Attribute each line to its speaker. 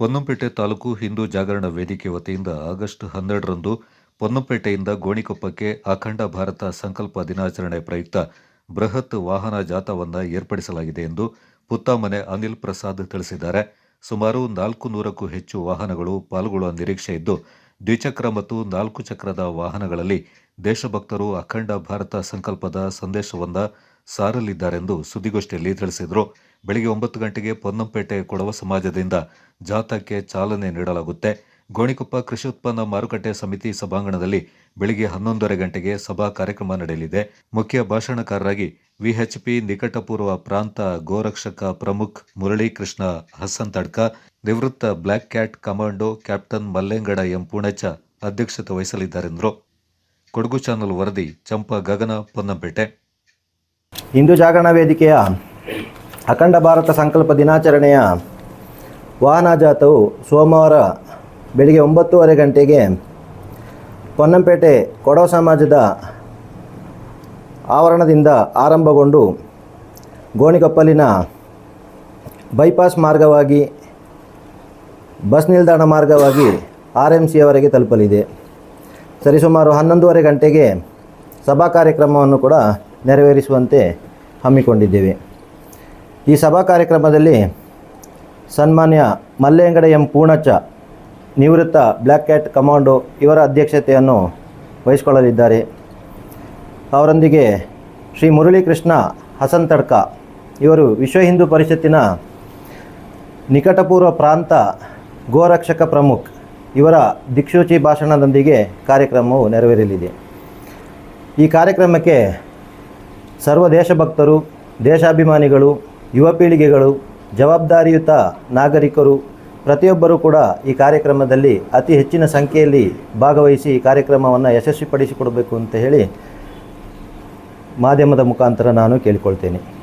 Speaker 1: ಪೊನ್ನಂಪೇಟೆ ತಾಲೂಕು ಹಿಂದೂ ಜಾಗರಣ ವೇದಿಕೆ ವತಿಯಿಂದ ಆಗಸ್ಟ್ ಹನ್ನೆರಡರಂದು ಪೊನ್ನಂಪೇಟೆಯಿಂದ ಗೋಣಿಕೊಪ್ಪಕ್ಕೆ ಅಖಂಡ ಭಾರತ ಸಂಕಲ್ಪ ದಿನಾಚರಣೆ ಪ್ರಯುಕ್ತ ಬೃಹತ್ ವಾಹನ ಜಾಥಾವನ್ನು ಏರ್ಪಡಿಸಲಾಗಿದೆ ಎಂದು ಪುತ್ತಾಮನೆ ಅನಿಲ್ ಪ್ರಸಾದ್ ತಿಳಿಸಿದ್ದಾರೆ. ಸುಮಾರು ನಾಲ್ಕು ನೂರಕ್ಕೂ ಹೆಚ್ಚು ವಾಹನಗಳು ಪಾಲ್ಗೊಳ್ಳುವ ನಿರೀಕ್ಷೆ ಇದ್ದು ದ್ವಿಚಕ್ರ ಮತ್ತು ನಾಲ್ಕು ಚಕ್ರದ ವಾಹನಗಳಲ್ಲಿ ದೇಶಭಕ್ತರು ಅಖಂಡ ಭಾರತ ಸಂಕಲ್ಪದ ಸಂದೇಶವನ್ನ ಸಾರಲಿದ್ದಾರೆಂದು ಸುದ್ದಿಗೋಷ್ಠಿಯಲ್ಲಿ ತಿಳಿಸಿದರು. ಬೆಳಗ್ಗೆ ಒಂಬತ್ತು ಗಂಟೆಗೆ ಪೊನ್ನಂಪೇಟೆ ಕೊಡವ ಸಮಾಜದಿಂದ ಜಾಥಾಕ್ಕೆ ಚಾಲನೆ ನೀಡಲಾಗುತ್ತೆ. ಗೋಣಿಕೊಪ್ಪ ಕೃಷಿ ಉತ್ಪನ್ನ ಮಾರುಕಟ್ಟೆ ಸಮಿತಿ ಸಭಾಂಗಣದಲ್ಲಿ ಬೆಳಗ್ಗೆ ಹನ್ನೊಂದರ ಗಂಟೆಗೆ ಸಭಾ ಕಾರ್ಯಕ್ರಮ ನಡೆಯಲಿದೆ. ಮುಖ್ಯ ಭಾಷಣಕಾರರಾಗಿ ವಿಎಚ್ಪಿ ನಿಕಟಪೂರ್ವ ಪ್ರಾಂತ ಗೋರಕ್ಷಕ ಪ್ರಮುಖ್ ಮುರಳೀಕೃಷ್ಣ ಹಸನ್ ತಡ್ಕ, ನಿವೃತ್ತ black cat commando captain Mallengada M Punacha ಅಧ್ಯಕ್ಷತೆ ವಹಿಸಲಿದ್ದಾರೆಂದರು. ಕೊಡಗು ಚಾನಲ್ ವರದಿ, ಚಂಪಾ ಗಗನ, ಪೊನ್ನಂಪೇಟೆ.
Speaker 2: ಹಿಂದೂ ಜಾಗರಣ ವೇದಿಕೆಯ ಅಖಂಡ ಭಾರತ ಸಂಕಲ್ಪ ದಿನಾಚರಣೆಯ ವಾಹನ ಜಾಥವು ಸೋಮವಾರ ಬೆಳಿಗ್ಗೆ ಒಂಬತ್ತೂವರೆ ಗಂಟೆಗೆ ಪೊನ್ನಂಪೇಟೆ ಕೊಡವ ಸಮಾಜದ ಆವರಣದಿಂದ ಆರಂಭಗೊಂಡು ಗೋಣಿಕೊಪ್ಪಲಿನ ಬೈಪಾಸ್ ಮಾರ್ಗವಾಗಿ, ಬಸ್ ನಿಲ್ದಾಣ ಮಾರ್ಗವಾಗಿ ಆರ್ ಎಂ ಸಿಯವರೆಗೆ ತಲುಪಲಿದೆ. ಸರಿಸುಮಾರು ಹನ್ನೊಂದೂವರೆ ಗಂಟೆಗೆ ಸಭಾ ಕಾರ್ಯಕ್ರಮವನ್ನು ಕೂಡ ನೆರವೇರಿಸುವಂತೆ ಹಮ್ಮಿಕೊಂಡಿದ್ದೇವೆ. ಈ ಸಭಾ ಕಾರ್ಯಕ್ರಮದಲ್ಲಿ ಸನ್ಮಾನ್ಯ ಮಲ್ಲೇಂಗಡ ಎಂ ಪೂರ್ಣಚ್ಚ ನಿವೃತ್ತ ಬ್ಲ್ಯಾಕ್ ಕ್ಯಾಟ್ ಕಮಾಂಡೋ ಇವರ ಅಧ್ಯಕ್ಷತೆಯನ್ನು ವಹಿಸಿಕೊಳ್ಳಲಿದ್ದಾರೆ. ಅವರೊಂದಿಗೆ ಶ್ರೀ ಮುರಳೀಕೃಷ್ಣ ಹಸನ್ ತಡ್ಕ ಇವರು ವಿಶ್ವ ಹಿಂದೂ ಪರಿಷತ್ತಿನ ನಿಕಟಪೂರ್ವ ಪ್ರಾಂತ ಗೋರಕ್ಷಕ ಪ್ರಮುಖ್, ಇವರ ದಿಕ್ಷೂಚಿ ಭಾಷಣದೊಂದಿಗೆ ಕಾರ್ಯಕ್ರಮವು ನೆರವೇರಲಿದೆ. ಈ ಕಾರ್ಯಕ್ರಮಕ್ಕೆ ಸರ್ವ ದೇಶಭಕ್ತರು, ದೇಶಾಭಿಮಾನಿಗಳು ಯುವ ಪೀಳಿಗೆಗಳು ಜವಾಬ್ದಾರಿಯುತ ನಾಗರಿಕರು, ಪ್ರತಿಯೊಬ್ಬರೂ ಕೂಡ ಈ ಕಾರ್ಯಕ್ರಮದಲ್ಲಿ ಅತಿ ಹೆಚ್ಚಿನ ಸಂಖ್ಯೆಯಲ್ಲಿ ಭಾಗವಹಿಸಿ ಈ ಕಾರ್ಯಕ್ರಮವನ್ನು ಯಶಸ್ವಿಪಡಿಸಿಕೊಡಬೇಕು ಅಂತ ಹೇಳಿ ಮಾಧ್ಯಮದ ಮುಖಾಂತರ ನಾನು ಕೇಳಿಕೊಳ್ತೇನೆ.